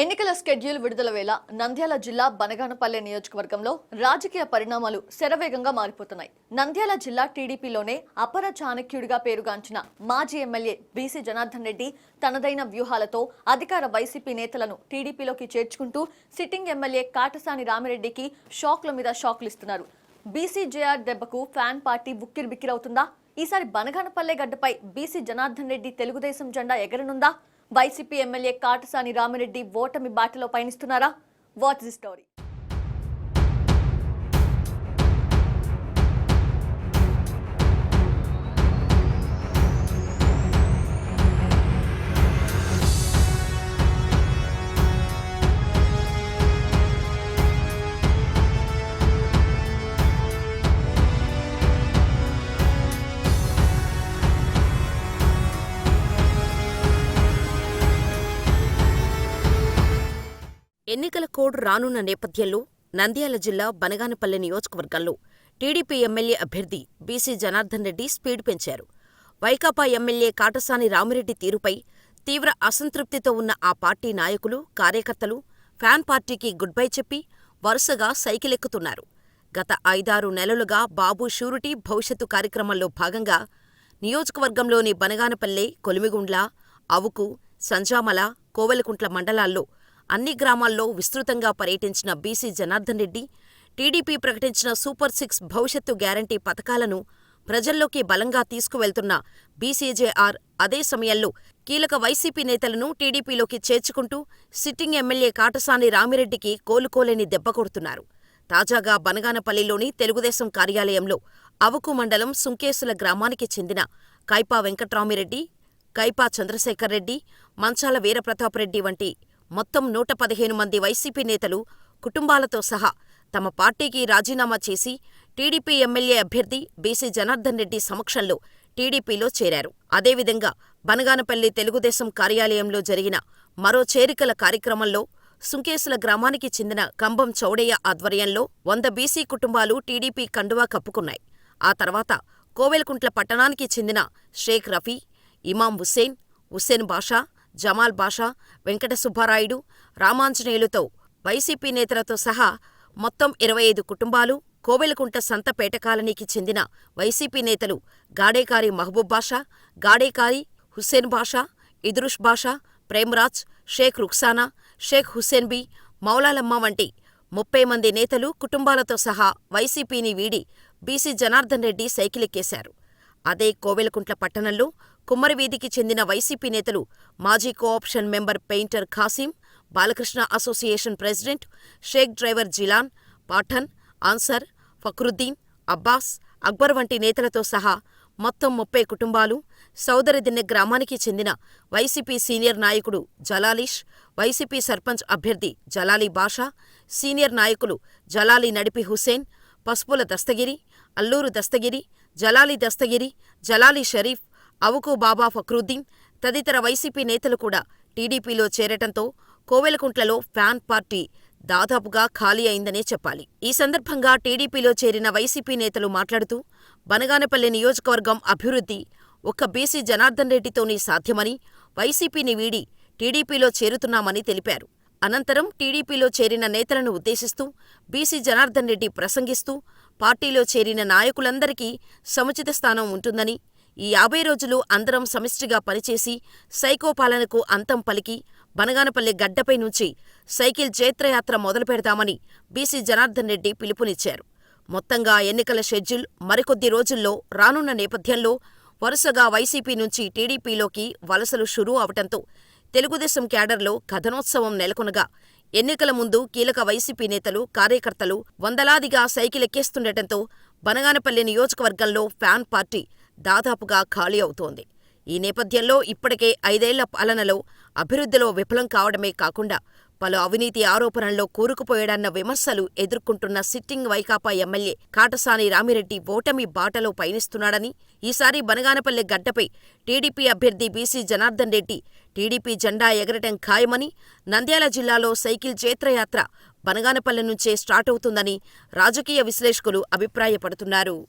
ఎన్నికల స్కెడ్యూల్ విడుదల వేళ నంద్యాల జిల్లా బనగానపల్లె నియోజకవర్గంలో రాజకీయ పరిణామాలు శరవేగంగా మారిపోతున్నాయి. నంద్యాల జిల్లా టీడీపీలోనే అపర చాణక్యుడిగా పేరుగాంచిన మాజీ ఎమ్మెల్యే బీసీ జనార్దన్ రెడ్డి తనదైన వ్యూహాలతో అధికార వైసీపీ నేతలను టీడీపీలోకి చేర్చుకుంటూ సిట్టింగ్ ఎమ్మెల్యే కాటసాని రామిరెడ్డికి షాక్ల మీద షాక్లు ఇస్తున్నారు. బీసీజేఆర్ దెబ్బకు ఫ్యాన్ పార్టీ ఉక్కిరిబిక్కిరవుతుందా? ఈసారి బనగానపల్లె గడ్డపై బీసీ జనార్దన్ రెడ్డి తెలుగుదేశం జెండా ఎగరనుందా? వైసీపీ ఎమ్మెల్యే కాటసాని రామిరెడ్డి ఓటమి బాటలో పయనిస్తున్నారా? వాట్ ది స్టోరీ ఎన్నికల కోడ్ రానున్న నేపథ్యంలో నంద్యాల జిల్లా బనగానపల్లె నియోజకవర్గంలో టీడీపీ ఎమ్మెల్యే అభ్యర్థి బీసీ జనార్దన్ రెడ్డి స్పీడ్ పెంచారు. వైకాపా ఎమ్మెల్యే కాటసాని రామిరెడ్డి తీరుపై తీవ్ర అసంతృప్తితో ఉన్న ఆ పార్టీ నాయకులు కార్యకర్తలు ఫ్యాన్ పార్టీకి గుడ్ బై చెప్పి వరుసగా సైకిలెక్కుతున్నారు. గత ఐదారు నెలలుగా బాబు షూరిటీ భవిష్యత్తు కార్యక్రమంలో భాగంగా నియోజకవర్గంలోని బనగానపల్లె కొలిమిగుండ్ల అవుకు సంజామల కోవెలకుంట్ల మండలాల్లో అన్ని గ్రామాల్లో విస్తృతంగా పర్యటించిన బీసీ జనార్దన్ రెడ్డి టీడీపీ ప్రకటించిన సూపర్ సిక్స్ భవిష్యత్తు గ్యారంటీ పథకాలను ప్రజల్లోకి బలంగా తీసుకువెళ్తున్న బీసీజేఆర్ అదే సమయంలో కీలక వైసీపీ నేతలను టీడీపీలోకి చేర్చుకుంటూ సిట్టింగ్ ఎమ్మెల్యే కాటసాని రామిరెడ్డికి కోలుకోలేని దెబ్బ కొడుతున్నారు. తాజాగా బనగానపల్లిలోని తెలుగుదేశం కార్యాలయంలో అవుకు మండలం సుంకేసుల గ్రామానికి చెందిన కైపా వెంకట్రామిరెడ్డి కైపా చంద్రశేఖర్ రెడ్డి మంచాల వీరప్రతాపరెడ్డి వంటి మొత్తం నూట పదిహేను మంది వైసీపీ నేతలు కుటుంబాలతో సహా తమ పార్టీకి రాజీనామా చేసి టీడీపీ ఎమ్మెల్యే అభ్యర్థి బీసీ జనార్దన్ రెడ్డి సమక్షంలో టీడీపీలో చేరారు. అదేవిధంగా బనగానపల్లి తెలుగుదేశం కార్యాలయంలో జరిగిన మరో చేరికల కార్యక్రమంలో సుంకేసుల గ్రామానికి చెందిన కంబం చౌడయ్య ఆధ్వర్యంలో వంద బీసీ కుటుంబాలు టీడీపీ కండువా కప్పుకున్నాయి. ఆ తర్వాత కోవెలకుంట్ల పట్టణానికి చెందిన షేక్ రఫీ ఇమాం హుస్సేన్ హుస్సేన్ బాషా జమాల్ బాషా వెంకట సుబ్బారాయుడు రామాంజనేయులతో వైసీపీ నేతలతో సహా మొత్తం ఇరవై ఐదు కుటుంబాలు కోవెలకుంట సంతపేట కాలనీకి చెందిన వైసీపీ నేతలు గాడేకారి మహబూబ్ బాషా గాడేకారి హుస్సేన్ బాషా ఇద్రుష్ బాషా ప్రేమరాజ్ షేక్ రుక్సానా షేక్ హుస్సేన్ బి మౌలాలమ్మ వంటి ముప్పై మంది నేతలు కుటుంబాలతో సహా వైసీపీని వీడి బీసీ జనార్దన్ రెడ్డి సైకిలెక్కేశారు. అదే కోవెలకుంట్ల పట్టణంలో కుమ్మరివీధికి చెందిన వైసీపీ నేతలు మాజీ cooption member painter Khasim Balakrishna association president Sheikh driver Jilan Pathan Ansar Fakruddin Abbas Akbar వంటి నేతలతో సహా మొత్తం ముప్పై కుటుంబాలు సౌదరిదిన్నె గ్రామానికి చెందిన వైసీపీ సీనియర్ నాయకుడు జలాలీష్ వైసీపీ సర్పంచ్ అభ్యర్థి జలాలీ బాషా సీనియర్ నాయకులు జలాలీ నడిపి హుసేన్ పసుపుల దస్తగిరి అల్లూరు దస్తగిరి జలాలీ దస్తగిరి జలాలీ షరీఫ్ అవుకు బాబా ఫక్రుద్దీన్ తదితర వైసీపీ నేతలు కూడా టీడీపీలో చేరటంతో కోవెలకుంట్లలో ఫ్యాన్ పార్టీ దాదాపుగా ఖాళీ అయిందనే చెప్పాలి. ఈ సందర్భంగా టీడీపీలో చేరిన వైసీపీ నేతలు మాట్లాడుతూ బనగానపల్లి నియోజకవర్గం అభివృద్ధి ఒక్క బీసీ జనార్దన్ రెడ్డితోనే సాధ్యమని వైసీపీని వీడి టీడీపీలో చేరుతున్నామని తెలిపారు. అనంతరం టీడీపీలో చేరిన నేతలను ఉద్దేశిస్తూ బీసీ జనార్దన్ రెడ్డి ప్రసంగిస్తూ పార్టీలో చేరిన నాయకులందరికీ సముచిత స్థానం ఉంటుందని ఈ యాభై రోజులు అందరం సమిష్టిగా పనిచేసి సైకో పాలనకు అంతం పలికి బనగానపల్లి గడ్డపై నుంచి సైకిల్ జైత్రయాత్ర మొదలుపెడదామని బీసీ జనార్దన్ రెడ్డి పిలుపునిచ్చారు. మొత్తంగా ఎన్నికల షెడ్యూల్ మరికొద్ది రోజుల్లో రానున్న నేపథ్యంలో వరుసగా వైసీపీ నుంచి టీడీపీలోకి వలసలు షురూ అవటంతో తెలుగుదేశం క్యాడర్లో కథనోత్సవం నెలకొనగా ఎన్నికల ముందు కీలక వైసీపీ నేతలు కార్యకర్తలు వందలాదిగా సైకిలెక్కేస్తుండటంతో బనగానపల్లి నియోజకవర్గంలో ఫ్యాన్ పార్టీ దాదాపుగా ఖాళీ అవుతోంది. ఈ నేపథ్యంలో ఇప్పటికే ఐదేళ్ళ పాలనలో అభివృద్ధిలో విఫలం కావడమే కాకుండా పలు అవినీతి ఆరోపణల్లో కూరుకుపోయాడన్న విమర్శలు ఎదుర్కొంటున్న సిట్టింగ్ వైకాపా ఎమ్మెల్యే కాటసాని రామిరెడ్డి ఓటమి బాటలో పయనిస్తున్నాడని ఈసారి బనగానపల్లె గడ్డపై టీడీపీ అభ్యర్థి బీసీ జనార్దన్ రెడ్డి టీడీపీ జెండా ఎగరటం ఖాయమని నంద్యాల జిల్లాలో సైకిల్ జైత్రయాత్ర బనగానపల్లె నుంచే స్టార్ట్ అవుతుందని రాజకీయ విశ్లేషకులు అభిప్రాయపడుతున్నారు.